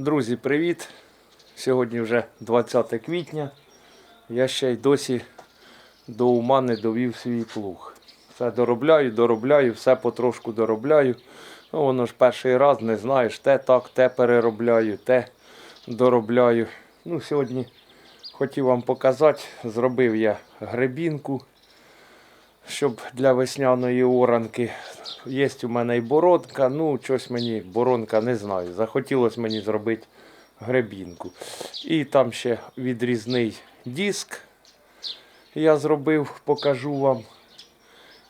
Друзі, привіт! Сьогодні вже 20 квітня. Я ще й досі до ума не довів свій плуг. Все доробляю, доробляю, все потрошку доробляю. Ну, воно ж перший раз не знаєш, те так, те переробляю, те доробляю. Ну, сьогодні хотів вам показати, зробив я гребінку, щоб для весняної оранки. Є у мене і боронка, ну щось мені боронка не знаю. Захотілося мені зробити гребінку. І там ще відрізний диск я зробив, покажу вам.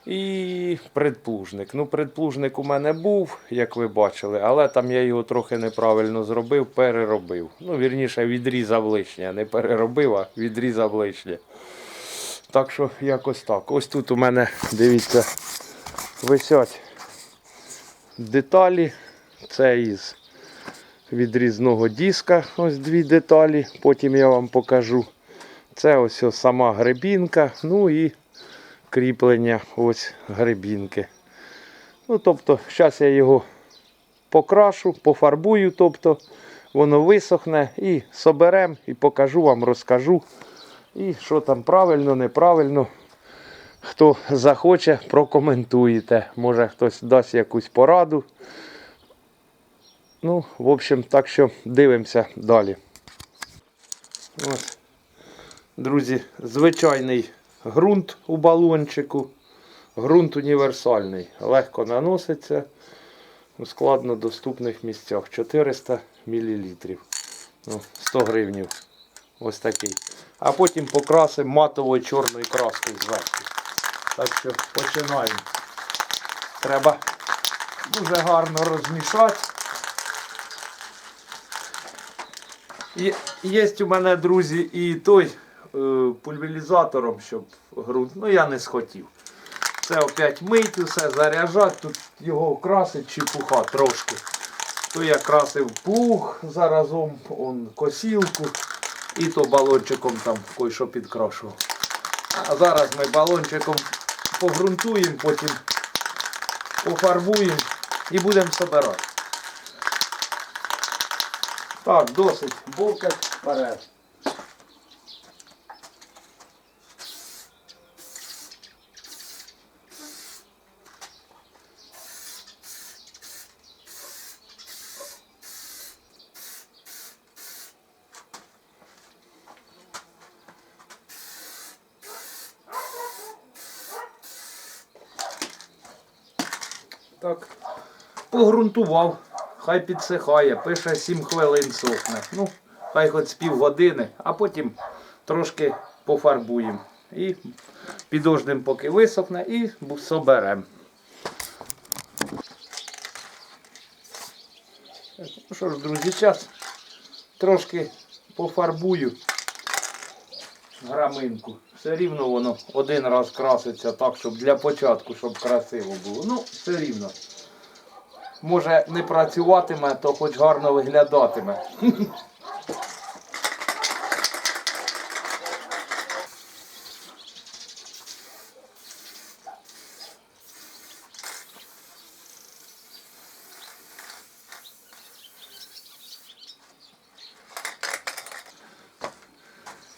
І предплужник. Ну, предплужник у мене був, як ви бачили, але там я його трохи неправильно зробив, переробив. Ну, вірніше, відрізав лишнє. Не переробив, а відрізав лишнє. Так що якось так. Ось тут у мене, дивіться, висять деталі. Це із відрізного диска. Ось дві деталі. Потім я вам покажу. Це ось, сама гребінка. Ну і кріплення ось гребінки. Ну, тобто, зараз я його покрашу, пофарбую, тобто воно висохне і соберем, і покажу вам, розкажу. І що там правильно, неправильно. Хто захоче, прокоментуєте. Може хтось дасть якусь пораду. Ну, в общем, так що дивимося далі. Ось. Друзі, звичайний ґрунт у балончику. Ґрунт універсальний. Легко наноситься у складно доступних місцях. 400 мл. Ну, 100 гривнів. Ось такий. А потім покрасимо матовою чорною краскою зверху. Так що починаємо. Треба дуже гарно розмішати. І є у мене, друзі, і той е, пульверізатором, щоб ґрунт. Ну я не схотів. Це опять мить, усе заряджати, тут його красить чепуха трошки. То я красив плуг заразом, он косілку і то балончиком там кое-що підкрашував. А зараз ми балончиком погрунтуємо, потім пофарбуємо і будемо збирати. Так, досить Булка вперед. Так, погрунтував, хай підсихає, пише 7 хвилин сохне. Ну, хай хоч з півгодини, а потім трошки пофарбуємо. І підождемо, поки висохне, і соберемо. Ну що ж, друзі, зараз трошки пофарбую граминку. Все рівно воно один раз краситься так, щоб для початку, щоб красиво було. Ну, все рівно. Може не працюватиме, то хоч гарно виглядатиме.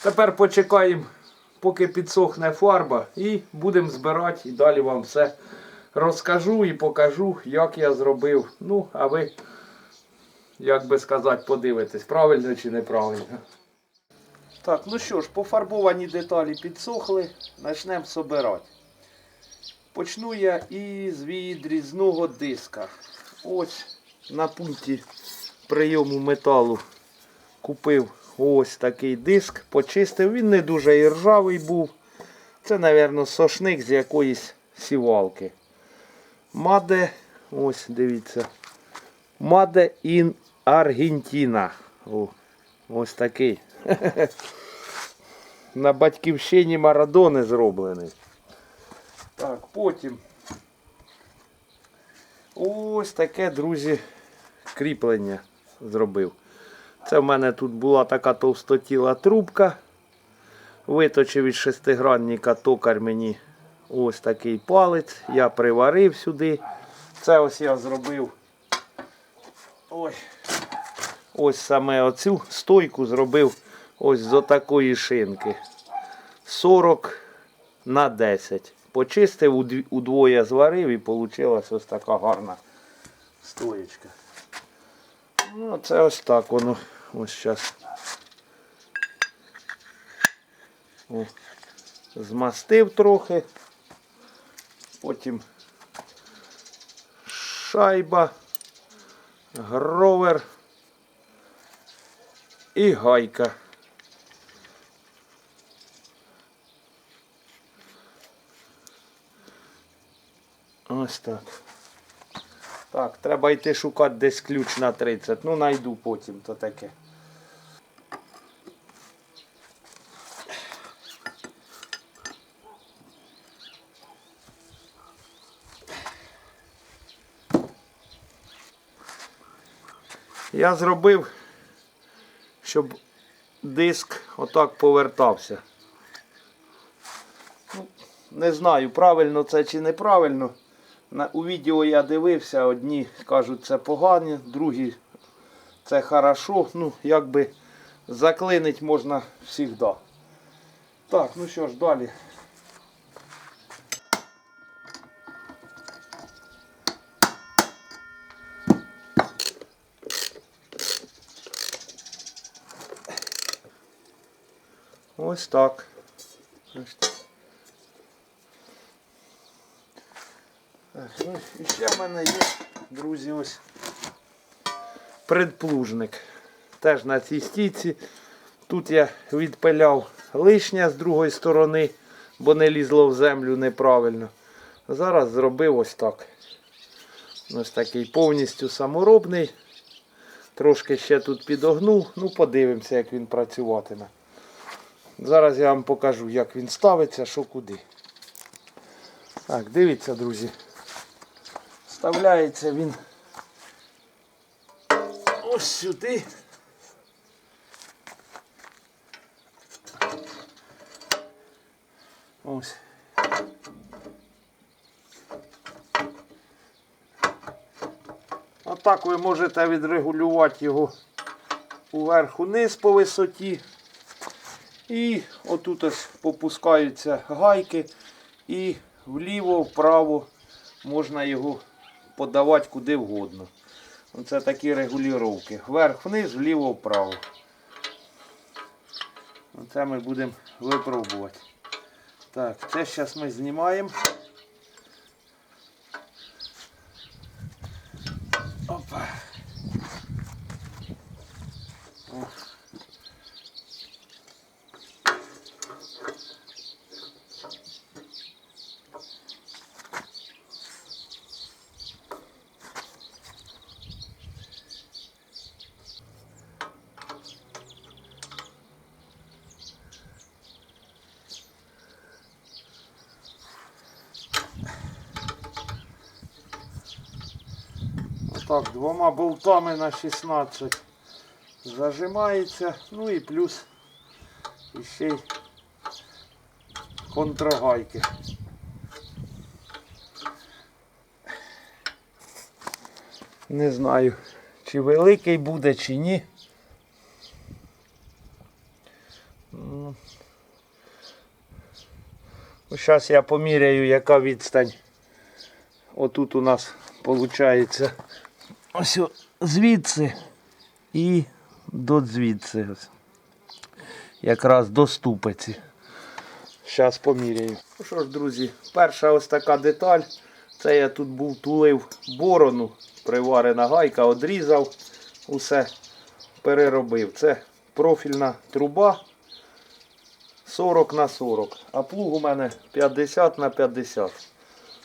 Тепер почекаємо, поки підсохне фарба, і будемо збирати і далі вам все розкажу і покажу, як я зробив. Ну, а ви, як би сказати, подивитесь, правильно чи неправильно. Так, ну що ж, пофарбовані деталі підсохли, почнемо збирати. Почну я із відрізного диска. Ось на пункті прийому металу купив ось такий диск, почистив. Він не дуже і ржавий був. Це, мабуть, сошник з якоїсь сівалки. Маде, ось дивіться. Маде ін Аргентина. О, ось такий. На батьківщині Марадони зроблений. Так, потім. Ось таке, друзі, кріплення зробив. Це в мене тут була така товстотіла трубка. Виточив із шестигранника токар мені ось такий палець. Я приварив сюди. Це ось я зробив. Ой. ось саме оцю стойку зробив ось з отакої шинки. 40 на 10. Почистив, удвоє зварив і вийшла ось така гарна стоєчка. Ну, це ось так воно. Ось зараз. О, змастив трохи. Потім шайба, гровер і гайка. Ось так. Так, треба йти шукати десь ключ на 30. Ну, найду потім, то таке. Я зробив, щоб диск отак повертався. Ну, не знаю, правильно це чи неправильно. У відео я дивився, одні кажуть це погано, другі це хорошо. Ну, якби заклинить можна завжди. Так, ну що ж, далі. Ось так. Ось так. Ну, і ще в мене є, друзі, ось предплужник. Теж на цій стійці. Тут я відпиляв лишнє з другої сторони, бо не лізло в землю неправильно. Зараз зробив ось так. Ось такий повністю саморобний. Трошки ще тут підогнув. Ну, подивимося, як він працюватиме. Зараз я вам покажу, як він ставиться, що куди. Так, дивіться, друзі. Вставляється він ось сюди. Ось. Отак ви можете відрегулювати його уверх-униз по висоті. І отут ось попускаються гайки і вліво, вправо можна його подавати куди вгодно. Оце такі регулювання. Вверх-вниз, вліво, вправо. Це ми будемо випробувати. Так, це зараз ми знімаємо. Отак, двома болтами на 16 зажимається. Ну і плюс ще й контрагайки. Не знаю, чи великий буде, чи ні. Ну, Зараз я поміряю, яка відстань. Отут у нас виходить ось звідси і до звідси. Якраз до ступиці. Зараз поміряю. Ну що ж, друзі, перша ось така деталь. Це я тут був тулив борону, приварена гайка, одрізав, усе переробив. Це профільна труба 40 на 40, а плуг у мене 50 на 50.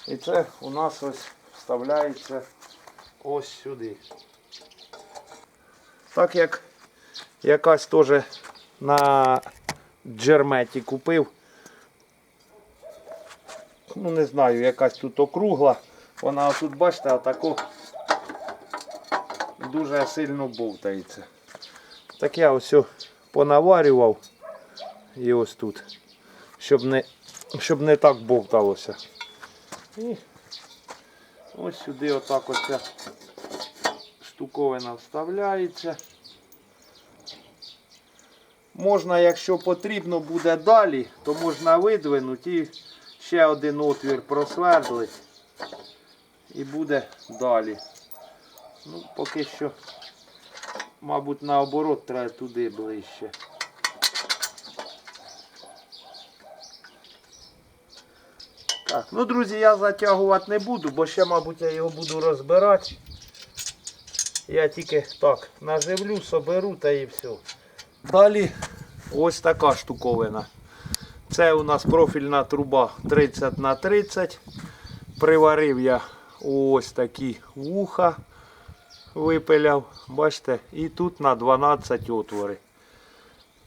І це у нас ось вставляється ось сюди. Так як якась теж на джерметі купив. Ну не знаю, якась тут округла. Вона тут, бачите, отако дуже сильно бовтається. Так я ось понаварював і ось тут, щоб не, щоб не так бовталося. І Ось сюди отак оця штуковина вставляється. Можна, якщо потрібно буде далі, то можна видвинути і ще один отвір просвердлити і буде далі. Ну, Поки що, мабуть, наоборот треба туди ближче. Так, ну друзі, я затягувати не буду, бо ще, мабуть, я його буду розбирати. Я тільки так наживлю, соберу та і все. Далі ось така штуковина. Це у нас профільна труба 30 на 30. Приварив я ось такі вуха, випиляв, бачите, і тут на 12 отвори.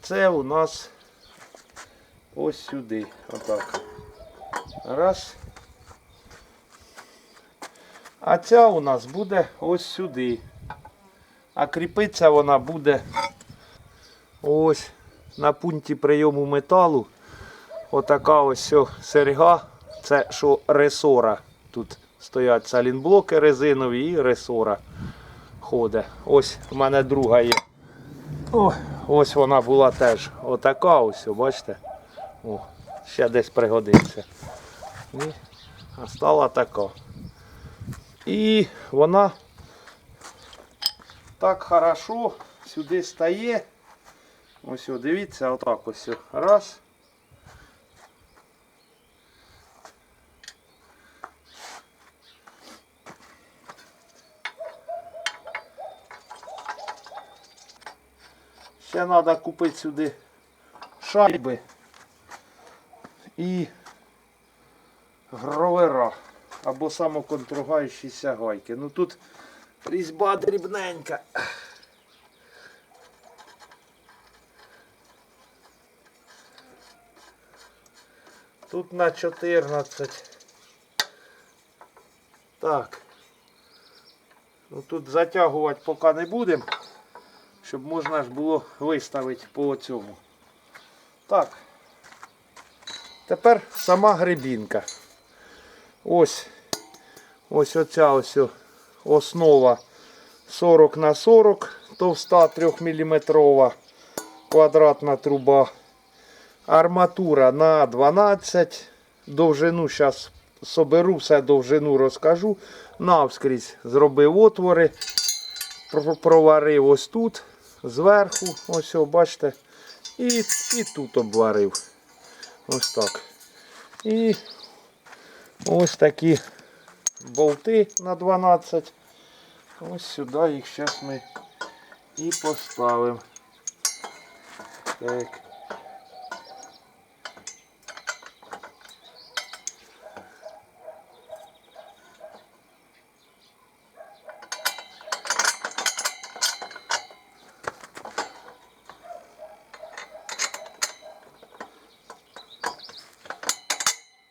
Це у нас ось сюди. Отак. Раз. А ця у нас буде ось сюди. А кріпиться вона буде ось на пункті прийому металу. Отака ось о серьга. Це що ресора. Тут стоять салінблоки резинові і ресора ходить. Ось у мене друга є. О, ось вона була теж отака ось, бачите? О, ще десь пригодиться. І, а стала така. І вона так хорошо сюди стає. Ось, дивіться, отак ось. Раз. Ще треба купити сюди шайби і гровера або самоконтругаючіся гайки. Ну тут різьба дрібненька. Тут на 14. Так. Ну тут затягувати поки не будемо, щоб можна ж було виставити по цьому. Так. Тепер сама грибінка. Ось. Ось оця ось основа 40 на 40, товста 3 мм квадратна труба. Арматура на 12. Довжину зараз соберу, все довжину розкажу. Навскрізь зробив отвори. Проварив ось тут, зверху, ось, о, бачите. І, і тут обварив. Ось так. І ось такі болти на 12. Ось сюди їх зараз ми і поставимо. Так.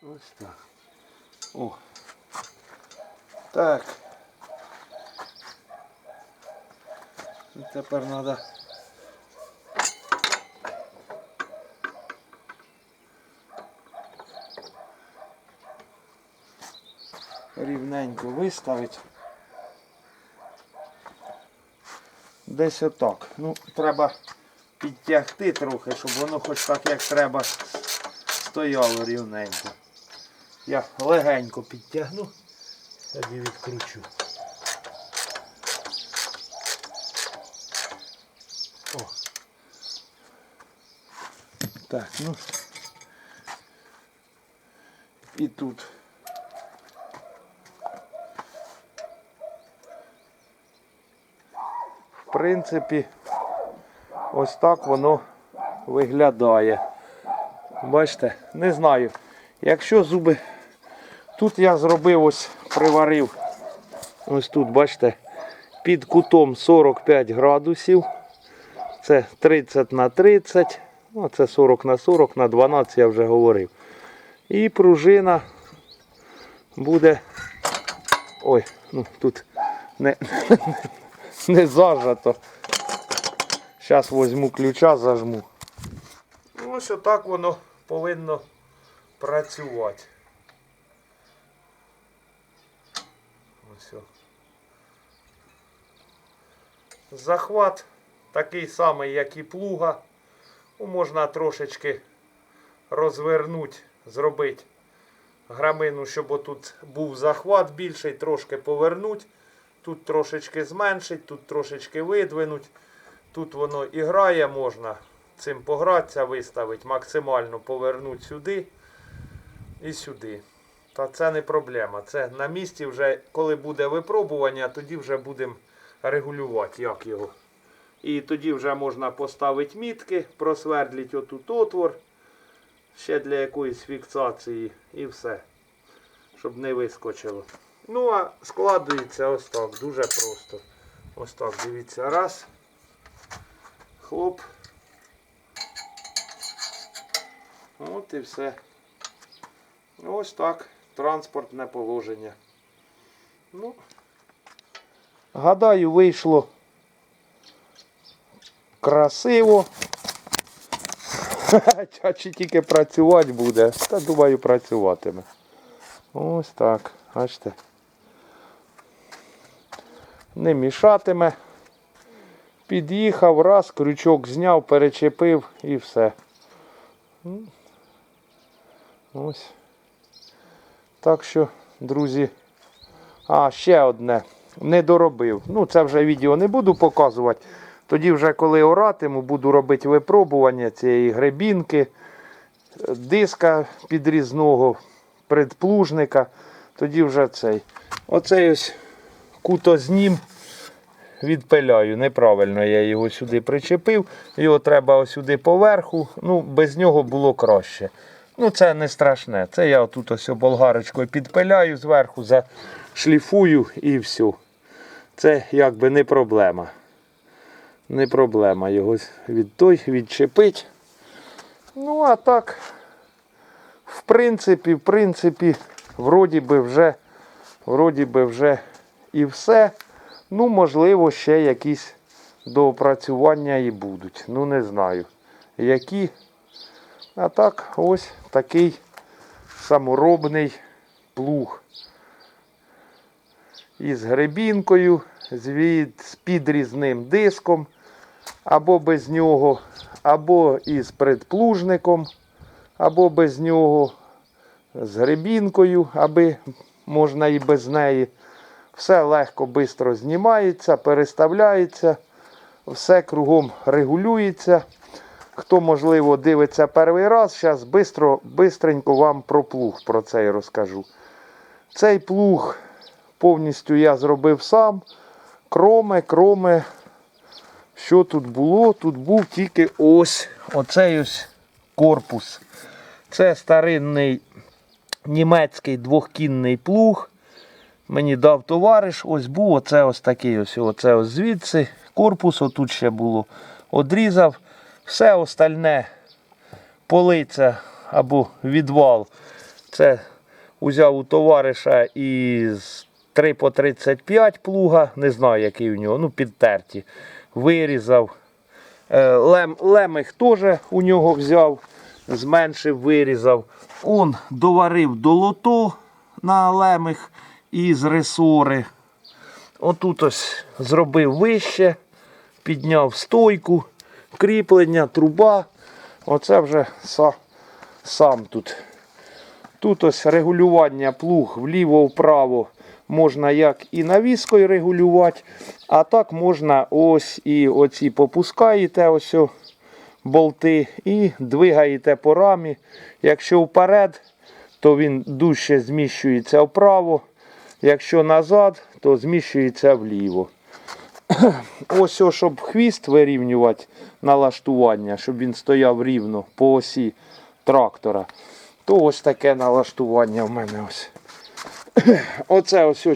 Ось так. О. Так. Тепер треба. Рівненько виставити. Десь отак. Ну, треба підтягти трохи, щоб воно хоч так як треба стояло рівненько. Я легенько підтягну, тоді відкручу. О. Так, ну. І тут. В принципі, ось так воно виглядає. Бачите, не знаю. Якщо зуби. Тут я зробив ось приварив. Ось тут, бачите, під кутом 45 градусів. Це 30 на 30. Ну, це 40 на 40 на 12 я вже говорив. І пружина буде. Ой, ну тут не, не зажато. Зараз візьму ключа, зажму. Ось отак воно повинно працювати. Ось. о. Захват такий самий, як і плуга. Ну, можна трошечки розвернути, зробити грамину, щоб отут був захват більший, трошки повернути. Тут трошечки зменшить, тут трошечки видвинуть. Тут воно і грає, можна цим погратися, виставити, максимально повернути сюди і сюди. Та це не проблема. Це на місці вже, коли буде випробування, тоді вже будемо регулювати, як його. І тоді вже можна поставити мітки, просвердлити отут отвор ще для якоїсь фіксації і все. Щоб не вискочило. Ну, а складується ось так, дуже просто. Ось так, дивіться, раз. Хлоп. От і все. Ось так. Транспортне положення. Ну. Гадаю, вийшло красиво. А чи тільки працювати буде? Та думаю, працюватиме. Ось так. Бачите. Не мішатиме. Під'їхав, раз, крючок зняв, перечепив і все. Ось. Так що, друзі. А, ще одне. Не доробив. Ну, це вже відео не буду показувати. Тоді вже коли оратиму, буду робити випробування цієї гребінки, диска підрізного, предплужника. Тоді вже цей. Оцей ось кутознім відпиляю. Неправильно я його сюди причепив. Його треба сюди поверху. Ну, без нього було краще. Ну, це не страшне. Це я тут ось болгарочкою підпиляю зверху, зашліфую і все. Це якби не проблема. Не проблема його від той відчепить. Ну, а так, в принципі, в принципі, вроді би вже, вроді би вже і все. Ну, можливо, ще якісь доопрацювання і будуть. Ну, не знаю. Які. А так, ось такий саморобний плуг. Із гребінкою, з, підрізним диском, або без нього, або із предплужником, або без нього, з гребінкою, аби можна і без неї. Все легко, швидко знімається, переставляється, все кругом регулюється. Хто, можливо, дивиться перший раз, зараз бистренько вам про плуг про цей розкажу. Цей плуг повністю я зробив сам. Кроме, кроме, що тут було? Тут був тільки ось оцей ось корпус. Це старинний німецький двохкінний плуг. Мені дав товариш, ось був оце ось такий ось, оце ось звідси. Корпус отут ще було. Одрізав. Все остальне полиця або відвал. Це узяв у товариша із 3 по 35 плуга, не знаю, який у нього, ну підтерті. Вирізав. Е, Лем, лемих теж у нього взяв, зменшив, вирізав. Он доварив до лото на лемих із ресори. Отут ось зробив вище, підняв стойку, кріплення, труба. Оце вже са, сам тут. Тут ось регулювання плуг вліво-вправо можна як і навіскою регулювати, а так можна ось і оці попускаєте ось болти і двигаєте по рамі. Якщо вперед, то він дужче зміщується вправо. Якщо назад, то зміщується вліво. Ось, о, щоб хвіст вирівнювати налаштування, щоб він стояв рівно по осі трактора. То ось таке налаштування в мене ось. Оце ось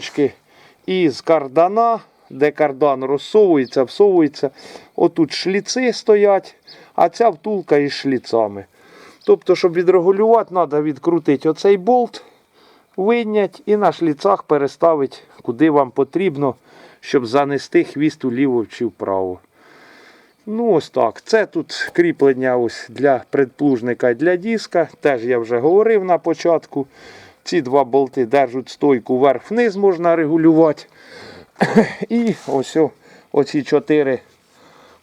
із кардана, де кардан розсовується, всовується. Отут шліци стоять, а ця втулка із шліцами. Тобто, щоб відрегулювати, треба відкрутити оцей болт, вийняти і на шліцах переставити, куди вам потрібно, щоб занести хвіст уліво чи вправо. Ну, ось так. Це тут кріплення ось для предплужника і для диска. Теж я вже говорив на початку. Ці два болти держать стойку вверх-вниз можна регулювати. І ось оці чотири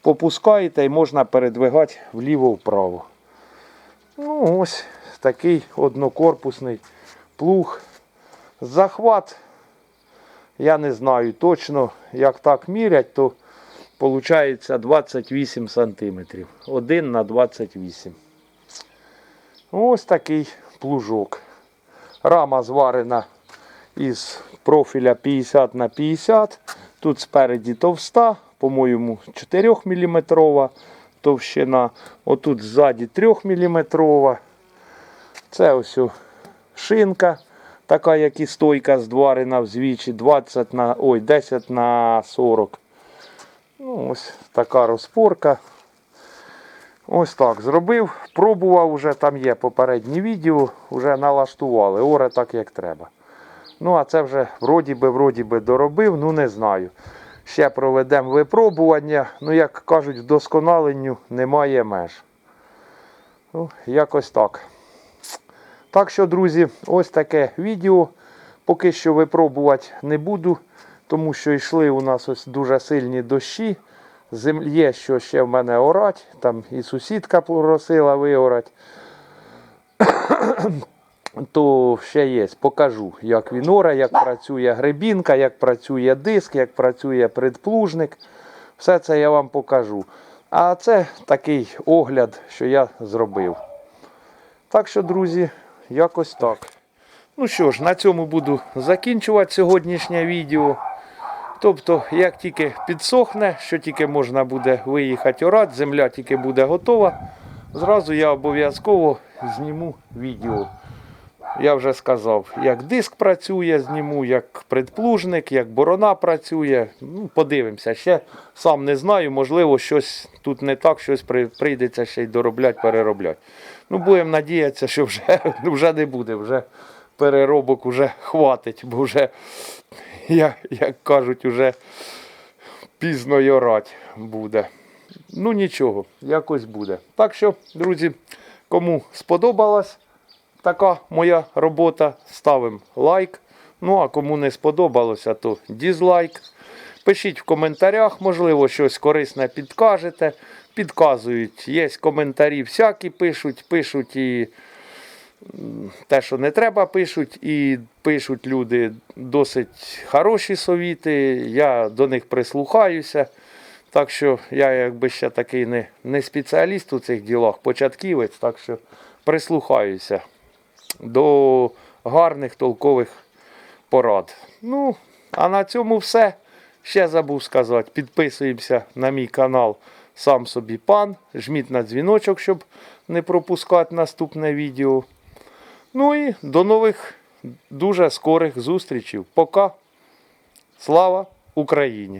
попускаєте і можна передвигати вліво-вправо. Ну, ось такий однокорпусний плуг. Захват, я не знаю точно, як так мірять, то виходить 28 см. 1 на 28. Ось такий плужок. Рама зварена із профіля 50 на 50. Тут спереді товста, по-моєму, 4 мм товщина. Отут ззаді 3 мм. Це ось шинка, така як і стойка здварена взвічі 20 на, ой, 10 на 40. Ну, ось така розпорка. Ось так зробив. Пробував вже, там є попереднє відео, вже налаштували. Оре так як треба. Ну, а це вже вроді би, вроді би доробив, ну не знаю. Ще проведемо випробування. Ну, як кажуть, вдосконаленню немає меж. Ну, якось так. Так що, друзі, ось таке відео. Поки що випробувати не буду, тому що йшли у нас ось дуже сильні дощі. Землі що ще в мене орать, там і сусідка просила виорати. То ще є, покажу, як він оре, як працює гребінка, як працює диск, як працює предплужник. Все це я вам покажу. А це такий огляд, що я зробив. Так що, друзі, якось так. Ну що ж, на цьому буду закінчувати сьогоднішнє відео. Тобто, як тільки підсохне, що тільки можна буде виїхати орати, земля тільки буде готова, зразу я обов'язково зніму відео. Я вже сказав, як диск працює, зніму, як предплужник, як борона працює. Ну, подивимося. Ще сам не знаю, можливо, щось тут не так, щось прийдеться ще й доробляти, переробляти. Ну, будемо надіятися, що вже, вже не буде, вже переробок вже хватить, бо вже, як, як кажуть, вже пізно й буде. Ну нічого, якось буде. Так що, друзі, кому сподобалась така моя робота, ставимо лайк. Ну а кому не сподобалося, то дізлайк. Пишіть в коментарях, можливо, щось корисне підкажете. Підказують, є коментарі всякі пишуть, пишуть і те, що не треба, пишуть, і пишуть люди досить хороші совіти. Я до них прислухаюся. Так що я якби ще такий не, не спеціаліст у цих ділах, початківець, так що прислухаюся до гарних толкових порад. Ну, а на цьому все. Ще забув сказати. Підписуємося на мій канал Сам собі пан. Жміть на дзвіночок, щоб не пропускати наступне відео. Ну і до нових дуже скорих зустрічей. Пока. Слава Україні!